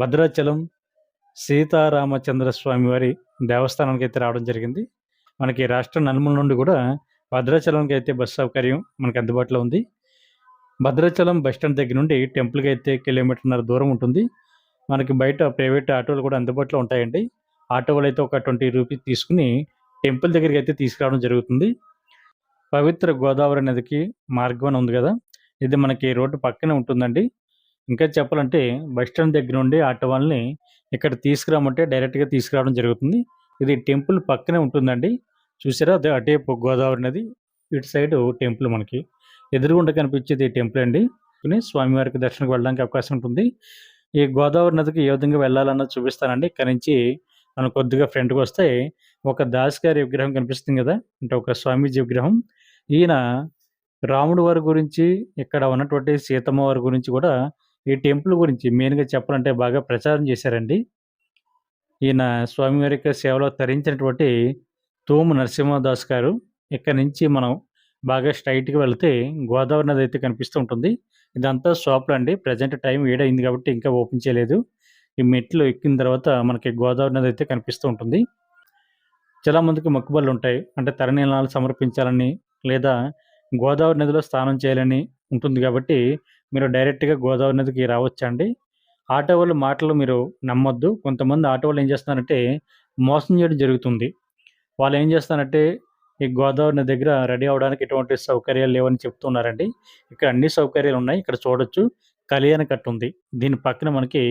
భద్రాచలం సీతారామచంద్ర స్వామి వారి దేవస్థానానికి అయితే రావడం జరిగింది. మనకి రాష్ట్ర నలుమూల నుండి కూడా భద్రాచలంకి అయితే బస్ సౌకర్యం మనకి అందుబాటులో ఉంది. భద్రాచలం బస్ స్టాండ్ దగ్గర నుండి టెంపుల్కి అయితే కిలోమీటర్న్నర దూరం ఉంటుంది. మనకి బయట ప్రైవేట్ ఆటోలు కూడా అందుబాటులో ఉంటాయండి. ఆటోలు అయితే ఒక ట్వంటీ రూపీస్ తీసుకుని టెంపుల్ దగ్గరికి అయితే తీసుకురావడం జరుగుతుంది. పవిత్ర గోదావరి నదికి మార్గం అని ఉంది కదా ఇది మనకి రోడ్డు పక్కనే ఉంటుందండి. ఇంకా చెప్పాలంటే బస్ స్టాండ్ దగ్గర నుండి ఆటో వాళ్ళని ఇక్కడ తీసుకురామంటే డైరెక్ట్గా తీసుకురావడం జరుగుతుంది. ఇది టెంపుల్ పక్కనే ఉంటుందండి. చూసారా? అదే అటే గోదావరి నది. ఇటు సైడ్ టెంపుల్ మనకి. ఎదురుగుండా కనిపించేది టెంపుల్ అండి. స్వామివారికి దర్శనకు వెళ్ళడానికి అవకాశం ఉంటుంది. ఈ గోదావరి నదికి ఏ విధంగా వెళ్ళాలన్నది చూపిస్తానండి. ఇక్కడ నుంచి మనం కొద్దిగా ఫ్రంట్కి వస్తే ఒక దాస్ గారి విగ్రహం కనిపిస్తుంది కదా? అంటే ఒక స్వామీజీ విగ్రహం. ఈయన రాముడు వారి గురించి ఇక్కడ ఉన్నటువంటి సీతమ్మ వారి గురించి కూడా ఈ టెంపుల్ గురించి మెయిన్గా చెప్పాలంటే బాగా ప్రచారం చేశారండి. ఈయన స్వామివారి యొక్క సేవలో తరించినటువంటి తూము నరసింహదాస్ గారు. ఇక్కడ నుంచి మనం బాగా స్ట్రైట్గా వెళ్తే గోదావరి నది అయితే కనిపిస్తూ ఉంటుంది. ఇదంతా షాప్లు అండి ప్రజెంట్ టైం ఏడైంది కాబట్టి ఇంకా ఓపెన్ చేయలేదు. ఈ మెట్లు ఎక్కిన తర్వాత మనకి గోదావరి నది అయితే కనిపిస్తూ ఉంటుంది. చాలా మందికి మొక్కుబళ్ళు ఉంటాయి. అంటే తరణీలాలు సమర్పించాలని లేదా గోదావరి నదిలో స్నానం చేయాలని ఉంటుంది కాబట్టి మీరు డైరెక్ట్గా గోదావరి నదికి రావచ్చండి. ఆటో వాళ్ళ మాటలు మీరు నమ్మొద్దు. కొంతమంది ఆటో వాళ్ళు ఏం చేస్తున్నారంటే మోసం చేయడం జరుగుతుంది. వాళ్ళు ఏం చేస్తారంటే ఈ గోదావరి నది దగ్గర రెడీ అవ్వడానికి ఎటువంటి సౌకర్యాలు లేవని చెప్తున్నారండి. ఇక్కడ అన్ని సౌకర్యాలు ఉన్నాయి. ఇక్కడ చూడొచ్చు. కళ్యాణ కట్ట ఉంది. దీని పక్కన మనకి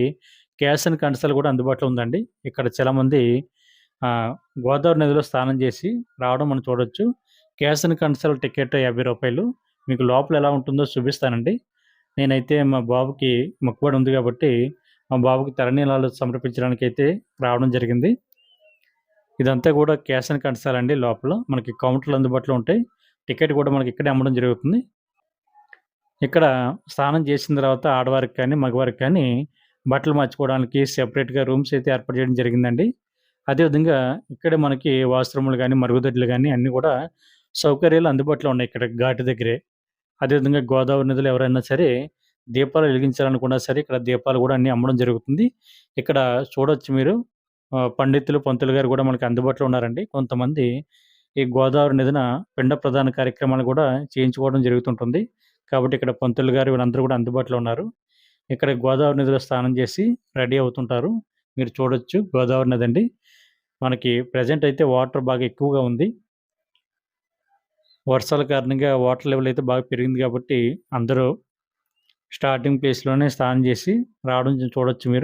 క్యాష్ అండ్ కన్సల్ కూడా అందుబాటులో ఉందండి. ఇక్కడ చాలామంది గోదావరి నదిలో స్నానం చేసి రావడం మనం చూడొచ్చు. క్యాష్ అండ్ కన్సల్ టికెట్ యాభై రూపాయలు. మీకు లోపల ఎలా ఉంటుందో చూపిస్తానండి. నేనైతే మా బాబుకి మొక్కుబడి ఉంది కాబట్టి మా బాబుకి తరణీలాలు సమర్పించడానికి అయితే రావడం జరిగింది. ఇదంతా కూడా క్యాష్ అని కండసాలు లోపల. మనకి కౌంటర్లు అందుబాటులో ఉంటాయి. టికెట్ కూడా మనకి ఇక్కడే అమ్మడం జరుగుతుంది. ఇక్కడ స్నానం చేసిన తర్వాత ఆడవారికి కానీ మగవారికి కానీ బట్టలు మార్చుకోవడానికి సెపరేట్గా రూమ్స్ అయితే ఏర్పాటు చేయడం జరిగిందండి. అదేవిధంగా ఇక్కడ మనకి వాష్రూమ్లు కానీ మరుగుదొడ్లు కానీ అన్నీ కూడా సౌకర్యాలు అందుబాటులో ఉన్నాయి ఇక్కడ ఘాటు దగ్గరే. అదేవిధంగా గోదావరి నదిలో ఎవరైనా సరే దీపాలు వెలిగించాలనుకున్నా సరే ఇక్కడ దీపాలు కూడా అన్నీ అమ్మడం జరుగుతుంది. ఇక్కడ చూడొచ్చు మీరు. పండితులు పంతులు గారు కూడా మనకి అందుబాటులో ఉన్నారండి. కొంతమంది ఈ గోదావరి నదిన పిండ ప్రధాన కార్యక్రమాలు కూడా చేయించుకోవడం జరుగుతుంటుంది. కాబట్టి ఇక్కడ పంతులు గారు వీళ్ళందరూ కూడా అందుబాటులో ఉన్నారు. ఇక్కడ గోదావరి నదిలో స్నానం చేసి రెడీ అవుతుంటారు. మీరు చూడొచ్చు గోదావరి నది అండి. మనకి ప్రజెంట్ అయితే వాటర్ బాగా ఎక్కువగా ఉంది. వర్షాల కారణంగా వాటర్ లెవెల్ అయితే బాగా పెరిగింది కాబట్టి అందరూ స్టార్టింగ్ ప్లేస్లోనే స్నానం చేసి రావడం చూడొచ్చు మీరు.